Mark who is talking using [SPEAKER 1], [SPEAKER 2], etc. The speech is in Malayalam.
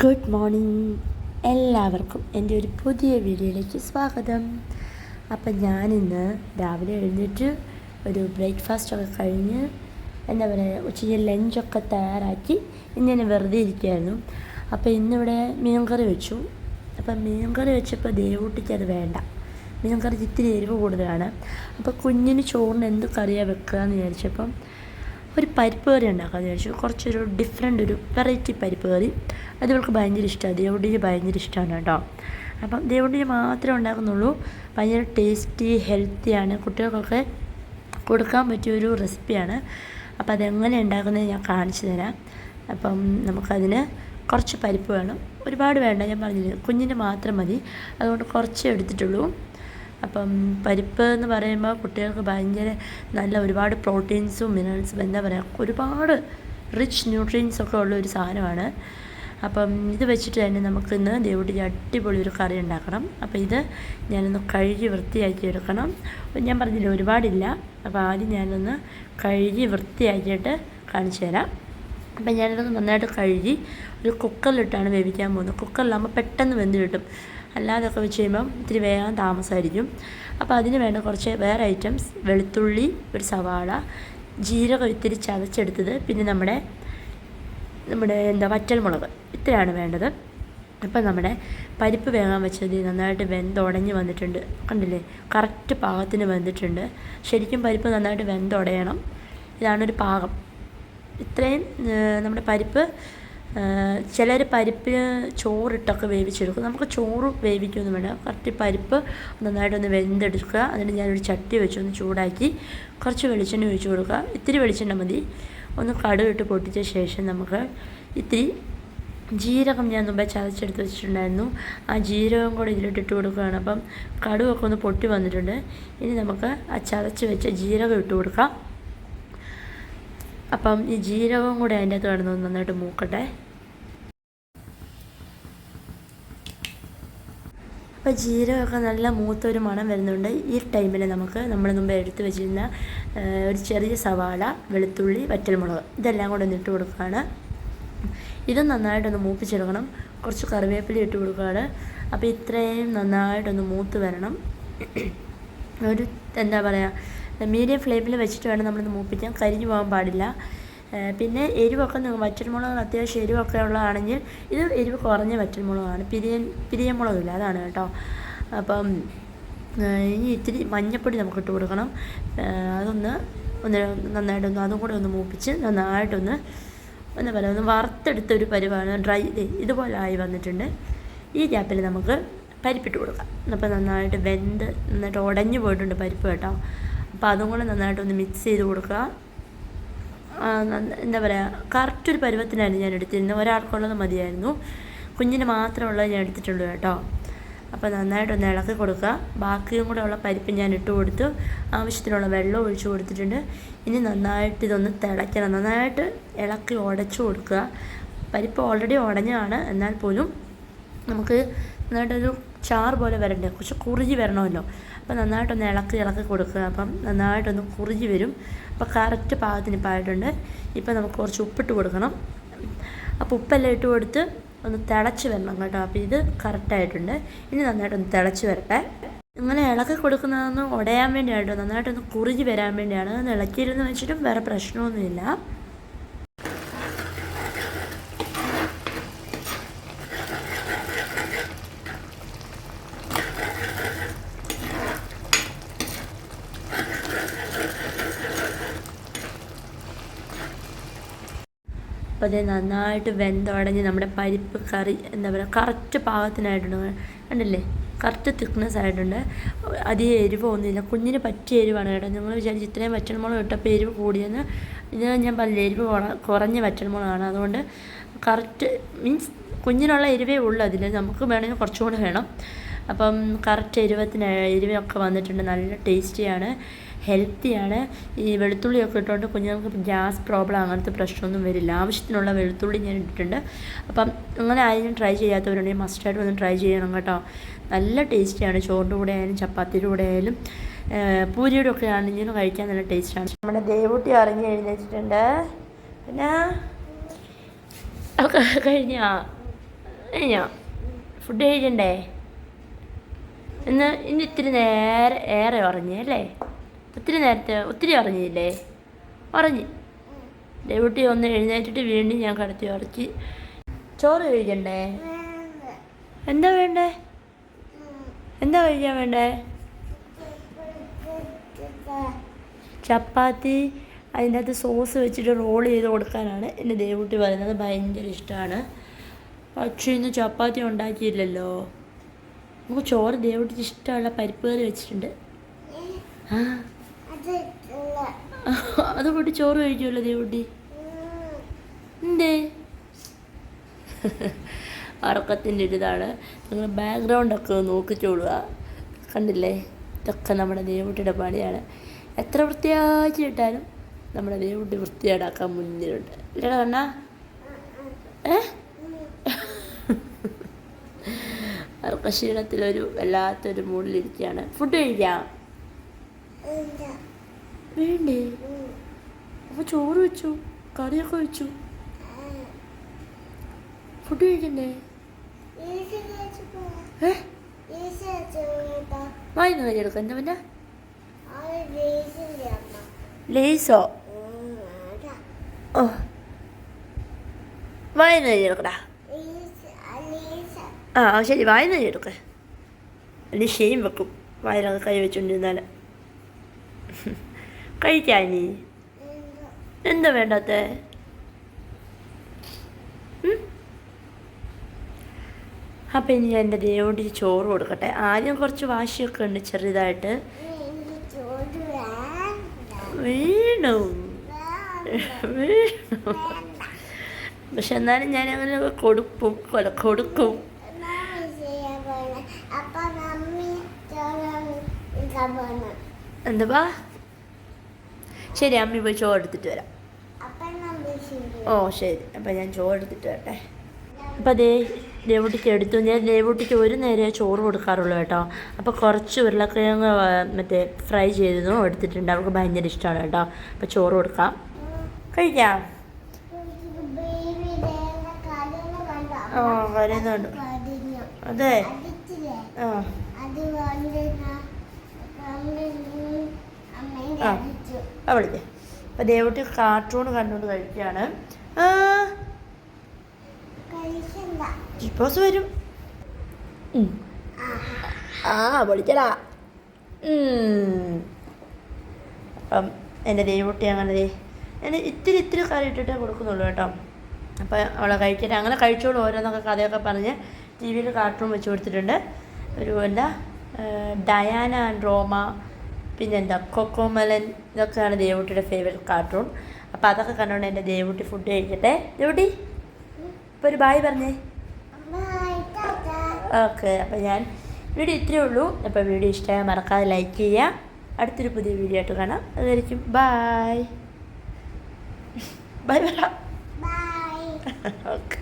[SPEAKER 1] ഗുഡ് മോർണിംഗ് എല്ലാവർക്കും എന്റെ ഒരു പുതിയ വീഡിയോയിലേക്ക് സ്വാഗതം. അപ്പം ഞാനിന്ന് രാവിലെ എഴുന്നേറ്റ് ഒരു ബ്രേക്ക്ഫാസ്റ്റ് ഒക്കെ കഴിഞ്ഞ് എന്താ പറയുക ഉച്ചയ്ക്ക് ലഞ്ചൊക്കെ തയ്യാറാക്കി ഇങ്ങനെ വെറുതെ ഇരിക്കുകയായിരുന്നു. അപ്പോൾ ഇന്നിവിടെ മീൻകറി വെച്ചു. അപ്പം മീൻകറി വെച്ചപ്പോൾ ദേവൂട്ടിക്ക് അത് വേണ്ട. മീൻകറി ഇത്തിരി എരിവ് കൂടുതലാണ്. അപ്പോൾ കുഞ്ഞിന് ചോറിന് എന്ത് കറിയാണ് വെക്കുക എന്ന് വിചാരിച്ചപ്പം ഒരു പരിപ്പ് കറി ഉണ്ടാക്കാമെന്ന് വിചാരിച്ചു. കുറച്ചൊരു ഡിഫറെന്റ് ഒരു വെറൈറ്റി പരിപ്പ് കറി. അത് ഇവൾക്ക് ഭയങ്കര ഇഷ്ടമാണ് ദേവുണ്ടിക്ക് ഭയങ്കര ഇഷ്ടമാണ് കേട്ടോ. അപ്പം ദേവുണ്ടിക്ക് മാത്രമേ ഉണ്ടാക്കുന്നുള്ളൂ. ഭയങ്കര ടേസ്റ്റി ഹെൽത്തിയാണ് കുട്ടികൾക്കൊക്കെ കൊടുക്കാൻ പറ്റിയ ഒരു റെസിപ്പിയാണ് അപ്പോൾ അതെങ്ങനെ ഉണ്ടാക്കുന്നത് ഞാൻ കാണിച്ചു തരാം. അപ്പം നമുക്കതിന് കുറച്ച് പരിപ്പ് വേണം. ഒരുപാട് വേണ്ട ഞാൻ പറഞ്ഞില്ല? കുഞ്ഞിന് മാത്രം മതി. അതുകൊണ്ട് കുറച്ചേ എടുത്തിട്ടുള്ളൂ. അപ്പം പരിപ്പ് എന്ന് പറയുമ്പോൾ കുട്ടികൾക്ക് ഭയങ്കര നല്ല ഒരുപാട് പ്രോട്ടീൻസും മിനറൽസും എന്താ പറയുക ഒരുപാട് റിച്ച് ന്യൂട്രിയൻസ് ഒക്കെ ഉള്ള ഒരു സാധനമാണ്. അപ്പം ഇത് വെച്ചിട്ട് തന്നെ നമുക്കിന്ന് ദേവിയുടെ അടിപൊളി ഒരു കറി ഉണ്ടാക്കണം. അപ്പം ഇത് ഞാനൊന്ന് കഴുകി വൃത്തിയാക്കി എടുക്കണം. ഞാൻ പറഞ്ഞില്ല ഒരുപാടില്ല. അപ്പോൾ ആദ്യം ഞാനൊന്ന് കഴുകി വൃത്തിയാക്കിയിട്ട് കാണിച്ചു തരാം. അപ്പം ഞാനിതൊക്കെ നന്നായിട്ട് കഴുകി ഒരു കുക്കറിലിട്ടാണ് വേവിക്കാൻ പോകുന്നത്. കുക്കറിലാകുമ്പോൾ പെട്ടെന്ന് വെന്ത് കിട്ടും. അല്ലാതൊക്കെ വെച്ച് കഴിയുമ്പം ഇത്തിരി വേഗം താമസമായിരിക്കും അപ്പോൾ അതിന് വേണ്ട കുറച്ച് വേറെ ഐറ്റംസ് വെളുത്തുള്ളി ഒരു സവാള ജീരകം ഇത്തിരി ചതച്ചെടുത്തത് പിന്നെ നമ്മുടെ നമ്മുടെ എന്താ വറ്റൽമുളക്. ഇത്രയാണ് വേണ്ടത്. അപ്പം നമ്മുടെ പരിപ്പ് വേകാൻ വെച്ചത് നന്നായിട്ട് വെന്തുടഞ്ഞ് വന്നിട്ടുണ്ട്. കണ്ടില്ലേ? കറക്റ്റ് പാകത്തിന് വെന്തിട്ടുണ്ട്. ശരിക്കും പരിപ്പ് നന്നായിട്ട് വെന്തുടയണം ഇതാണൊരു പാകം. ഇത്രയും നമ്മുടെ പരിപ്പ് ചിലർ പരിപ്പ് ചോറിട്ടൊക്കെ വേവിച്ചെടുക്കും. നമുക്ക് ചോറ് വേവിക്കൊന്നും വേണ്ട. കറക്റ്റ് പരിപ്പ് നന്നായിട്ടൊന്ന് വെന്തെടുക്കുക. അതിന് ഞാനൊരു ചട്ടി വെച്ചൊന്ന് ചൂടാക്കി കുറച്ച് വെളിച്ചെണ്ണ ഒഴിച്ച് കൊടുക്കുക. ഇത്തിരി വെളിച്ചെണ്ണ മതി. ഒന്ന് കടുകിട്ട് പൊട്ടിച്ച ശേഷം നമുക്ക് ഇത്തിരി ജീരകം ഞാൻ മുമ്പേ ചതച്ചെടുത്ത് വെച്ചിട്ടുണ്ടായിരുന്നു. ആ ജീരകം കൂടെ ഇതിലിട്ടിട്ട് കൊടുക്കുകയാണ്. അപ്പം കടുവൊക്കെ ഒന്ന് പൊട്ടി വന്നിട്ടുണ്ട്. ഇനി നമുക്ക് ആ ചതച്ച് വെച്ച ജീരകം ഇട്ട് കൊടുക്കാം. അപ്പം ഈ ജീരകവും കൂടെ അതിന്റെ അകത്ത് കിടന്ന് നന്നായിട്ട് മൂക്കട്ടെ. അപ്പോൾ ജീരകമൊക്കെ നല്ല മൂത്തൊരു മണം വരുന്നുണ്ട്. ഈ ടൈമിൽ നമുക്ക് നമ്മൾ മുമ്പ് എടുത്ത് വെച്ചിരുന്ന ഒരു ചെറിയ സവാള വെളുത്തുള്ളി വറ്റൽമുളക് ഇതെല്ലാം കൂടെ ഒന്ന് ഇട്ട് കൊടുക്കുകയാണ്. ഇത് നന്നായിട്ടൊന്ന് മൂപ്പിച്ചെടുക്കണം. കുറച്ച് കറിവേപ്പില ഇട്ട് കൊടുക്കുകയാണ്. അപ്പോൾ ഇത്രയും നന്നായിട്ടൊന്ന് മൂത്ത് വരണം. ഒരു എന്താ പറയുക മീഡിയം ഫ്ലെയിമിൽ വെച്ചിട്ട് വേണം നമ്മളിത് മൂപ്പിക്കാൻ കരിഞ്ഞു പോകാൻ പാടില്ല. പിന്നെ എരിവൊക്കെ വറ്റൽമുളക് അത്യാവശ്യം എരിവൊക്കെ ഉള്ളതാണെങ്കിൽ ഇത് എരിവ് കുറഞ്ഞ വറ്റൽമുളകാണ്. പിരിയൻ പിരിയമുളകില്ല അതാണ് കേട്ടോ. അപ്പം ഇനി ഇത്തിരി മഞ്ഞപ്പൊടി നമുക്ക് ഇട്ട് കൊടുക്കണം അതൊന്ന് ഒന്ന് നന്നായിട്ടൊന്ന് അതും കൂടെ ഒന്ന് മൂപ്പിച്ച് നന്നായിട്ടൊന്ന് ഒന്ന് പല ഒന്ന് വറുത്തെടുത്ത ഒരു പരിവാണ്. ഡ്രൈ ഇതുപോലെ ആയി വന്നിട്ടുണ്ട്. ഈ ഗ്യാപ്പിൽ നമുക്ക് പരിപ്പിട്ട് കൊടുക്കാം. അപ്പോൾ നന്നായിട്ട് വെന്ത് നന്നായിട്ട് ഉടഞ്ഞു പോയിട്ടുണ്ട് പരിപ്പ് കേട്ടോ. അപ്പോൾ അതും കൂടെ നന്നായിട്ടൊന്ന് മിക്സ് ചെയ്ത് കൊടുക്കുക. എന്താ പറയുക കറക്റ്റ് ഒരു പരുവത്തിനായിരുന്നു ഞാൻ എടുത്തിരുന്നത്. ഒരാൾക്കുള്ളത് മതിയായിരുന്നു. കുഞ്ഞിന് മാത്രമുള്ളത് ഞാൻ എടുത്തിട്ടുള്ളൂ കേട്ടോ. അപ്പോൾ നന്നായിട്ടൊന്ന് ഇളക്കി കൊടുക്കുക. ബാക്കിയും കൂടെ ഉള്ള പരിപ്പ് ഞാൻ ഇട്ട് കൊടുത്തു. ആവശ്യത്തിനുള്ള വെള്ളം ഒഴിച്ചു കൊടുത്തിട്ടുണ്ട്. ഇനി നന്നായിട്ട് ഇതൊന്ന് തിളയ്ക്കണം. നന്നായിട്ട് ഇളക്കി ഉടച്ചു കൊടുക്കുക. പരിപ്പ് ഓൾറെഡി ഉടഞ്ഞാണ് എന്നാൽ പോലും നമുക്ക് നന്നായിട്ടൊരു ചാറ് പോലെ വരണ്ടേ? കുറച്ച് കുറുകി വരണമല്ലോ. അപ്പോൾ നന്നായിട്ടൊന്ന് ഇളക്കി ഇളക്കി കൊടുക്കുക. അപ്പം നന്നായിട്ടൊന്ന് കുറിഞ്ഞ് വരും. അപ്പോൾ കറക്റ്റ് പാകത്തിന് ഇപ്പായിട്ടുണ്ട്. ഇപ്പം ഇപ്പോൾ നമുക്ക് കുറച്ച് ഉപ്പിട്ട് കൊടുക്കണം. അപ്പോൾ ഉപ്പെല്ലാം ഇട്ട് കൊടുത്ത് ഒന്ന് തിളച്ച് വരണം കേട്ടോ. അപ്പോൾ ഇത് കറക്റ്റായിട്ടുണ്ട് ഇനി നന്നായിട്ടൊന്ന് തിളച്ച് വരട്ടെ. ഇങ്ങനെ ഇളക്കി കൊടുക്കുന്നതൊന്ന് ഉടയാൻ വേണ്ടിയായിട്ടോ നന്നായിട്ടൊന്ന് കുറിഞ്ഞ് വരാൻ വേണ്ടിയാണ്. ഇളക്കിയിരുന്ന് വെച്ചിട്ടും വേറെ പ്രശ്നമൊന്നുമില്ല. അപ്പോൾ അത് നന്നായിട്ട് വെന്തുടഞ്ഞ് നമ്മുടെ പരിപ്പ് കറി എന്താ പറയുക കറക്റ്റ് പാകത്തിനായിട്ടുണ്ട്. കണ്ടില്ലേ? കറക്റ്റ് തിക്നെസ് ആയിട്ടുണ്ട്. അധികം എരിവൊന്നുമില്ല കുഞ്ഞിന് പറ്റിയ എരിവാണ് കേട്ടോ. നിങ്ങൾ വിചാരിച്ച് ഇത്രയും വറ്റൽമുളക് ഇട്ടപ്പോൾ എരിവ് കൂടിയെന്ന്. ഞാൻ ഞാൻ പറഞ്ഞില്ല എരിവ് കുറഞ്ഞ വറ്റൽമുളകാണ്. അതുകൊണ്ട് കറക്റ്റ് മീൻസ് കുഞ്ഞിനുള്ള എരിവേ ഉള്ളൂ അതിൽ നമുക്ക് വേണമെങ്കിൽ കുറച്ചും വേണം. അപ്പം കറക്റ്റ് എരിവത്തിന് എരിവൊക്കെ വന്നിട്ടുണ്ട്. നല്ല ടേസ്റ്റിയാണ്. ഹെൽത്തിയാണ്. ഈ വെളുത്തുള്ളിയൊക്കെ ഇട്ടുകൊണ്ട് കുഞ്ഞുങ്ങൾക്ക് ഗ്യാസ് പ്രോബ്ലം അങ്ങനത്തെ പ്രശ്നമൊന്നും വരില്ല. ആവശ്യത്തിനുള്ള വെളുത്തുള്ളി ഞാൻ ഇട്ടിട്ടുണ്ട്. അപ്പം അങ്ങനെ ആരെങ്കിലും ട്രൈ ചെയ്യാത്തവരുണ്ടെങ്കിൽ മസ്റ്റായിട്ട് ഒന്ന് ട്രൈ ചെയ്യണം കേട്ടോ. നല്ല ടേസ്റ്റിയാണ്. ചോറിന്റെ കൂടെ ആയാലും ചപ്പാത്തിയുടെ കൂടെ ആയാലും. പൂരിയുടെ ഒക്കെ ആണെങ്കിലും കഴിക്കാൻ നല്ല ടേസ്റ്റാണ്. നമ്മുടെ ദേവൂട്ടി ഇറങ്ങി എഴുന്നേറ്റിട്ടുണ്ട്. പിന്നെ? കഴിഞ്ഞ? കഴിഞ്ഞോ? ഫുഡ് കഴിക്കണ്ടേ? ഇന്ന് ഇന്ന് ഇത്തിരി നേരെ ഏറെ ഉറങ്ങി അല്ലേ ഒത്തിരി നേരത്തെ ഒത്തിരി ഉറങ്ങിയില്ലേ? ഉറങ്ങി. ഡെബ്യൂട്ടി ഒന്ന് എഴുന്നേറ്റിട്ട് വീണ്ടും ഞാൻ കടത്തി ഉറച്ച് ചോറ് കഴിക്കണ്ടേ? എന്താ വേണ്ടേ? എന്താ കഴിക്കാൻ വേണ്ടേ? ചപ്പാത്തി അതിന്റെ അകത്ത് സോസ് വെച്ചിട്ട് റോൾ ചെയ്ത് കൊടുക്കാനാണ് എന്റെ ദേവുട്ടി പറയുന്നത്. ഭയങ്കര ഇഷ്ടമാണ് പക്ഷേ ഇന്ന് ചപ്പാത്തി ഉണ്ടാക്കിയില്ലല്ലോ. നമുക്ക് ചോറ് ദേവുട്ടിക്ക് ഇഷ്ടമുള്ള പരിപ്പ് കറി വെച്ചിട്ടുണ്ട്. ആ അത് കൂട്ടി ചോറ് കഴിക്കുമല്ലോ ദേവുട്ടി? എന്തേ? ഉറക്കത്തിന്റെ ഒരു ഇതാണ് നിങ്ങൾ ബാക്ക്ഗ്രൗണ്ടൊക്കെ നോക്കിച്ചോളുക കണ്ടില്ലേ? ഇതൊക്കെ നമ്മുടെ ദേവുട്ടിയുടെ പണിയാണ്. എത്ര വൃത്തിയാക്കി ഇട്ടാലും നമ്മുടെ ദേവുട്ടി വൃത്തിയാടാക്കാൻ മുന്നിലുണ്ട്. ഇല്ലടാ കണ്ണാ. ഏ? ഉറക്കക്ഷീണത്തിലൊരു വല്ലാത്തൊരു മൂഡിലിരിക്കുകയാണ്. ഫുഡ് കഴിക്കാം? വേണ്ടേ? അപ്പോൾ ചോറ് വെച്ചു കറിയൊക്കെ വെച്ചു. ഫുഡ് കഴിക്കണ്ടേ? ലേസോ? ഓ. കഴിയെടുക്കടാ ആ ശരി. വായന കഴിയെടുക്ക അല്ലെ ഷെയിം വെക്കും. വായിലൊക്കെ കൈ വെച്ചോണ്ടിരുന്നാൽ കഴിക്കാൻ നീ എന്താ വേണ്ടാത്ത? അപ്പം ഇനി എന്റെ ദേവോട്ടി ചോറ് കൊടുക്കട്ടെ. ആദ്യം കുറച്ച് വാശിയൊക്കെ ഉണ്ട് ചെറുതായിട്ട്. വീണു. വീണു. പക്ഷെ എന്നാലും ഞാൻ അങ്ങനെ കൊടുക്കും. കൊല കൊടുക്കും. എന്തുവാ ശരി അമ്മി പോയി ചോറ് എടുത്തിട്ട് വരാം. ഓ ശരി. അപ്പം ഞാൻ ചോറ് എടുത്തിട്ട് വരട്ടെ. അപ്പം അതേ ദേവുട്ടിക്ക് എടുത്തു. ഞാൻ ദേവുട്ടിക്ക് ഒരു നേരെ ചോറ് കൊടുക്കാറുള്ളൂ കേട്ടോ. അപ്പോൾ കുറച്ച് ഉരുളക്കിഴങ്ങ് മറ്റേ ഫ്രൈ ചെയ്തതും എടുത്തിട്ടുണ്ട്. അവൾക്ക് ഭയങ്കര ഇഷ്ടമാണ് കേട്ടോ. അപ്പോൾ ചോറ് കൊടുക്കാം. കഴിക്കാം. ആ
[SPEAKER 2] കടിഞ്ഞു
[SPEAKER 1] അതെ. ആ. ആ. ആ വിളിക്ക. അപ്പോൾ ദേവട്ടി കാർട്ടൂൺ കണ്ടുകൊണ്ട് കഴിക്കുകയാണ്. ഇപ്പോസ് വരും. ആ വിളിക്കടാ ഉം. അപ്പം എന്റെ ദേവട്ടി അങ്ങനെ ദേ ഞാൻ ഇത്തിരി ഇത്തിരി കറി ഇട്ടിട്ടേ കൊടുക്കുന്നുള്ളൂ കേട്ടോ. അപ്പോൾ അവളെ കഴിക്കട്ടെ. അങ്ങനെ കഴിച്ചോളൂ ഓരോന്നൊക്കെ കഥയൊക്കെ പറഞ്ഞ് ടി വിയിൽ കാർട്ടൂൺ വെച്ച് കൊടുത്തിട്ടുണ്ട്. ഒരു എന്താ ഡയാന ആൻഡ് റോമ പിന്നെന്താ കൊക്കോമലൻ ഇതൊക്കെയാണ് ദേവുട്ടിയുടെ ഫേവറേറ്റ് കാർട്ടൂൺ അപ്പോൾ അതൊക്കെ കണ്ടുകൊണ്ട് എന്റെ ദേവുട്ടി ഫുഡ് കഴിക്കട്ടെ. ദേവുട്ടി ഇപ്പോൾ ഒരു ബായ് പറഞ്ഞേ. ഓക്കെ അപ്പോൾ ഞാൻ വീഡിയോ ഇത്രയേ ഉള്ളൂ. അപ്പോൾ വീഡിയോ ഇഷ്ടമായ മറക്കാതെ ലൈക്ക് ചെയ്യുക. അടുത്തൊരു പുതിയ വീഡിയോ ആയിട്ട് കാണാം. അതായിരിക്കും ബായ് ബൈ
[SPEAKER 2] ബൈ
[SPEAKER 1] ഓക്കെ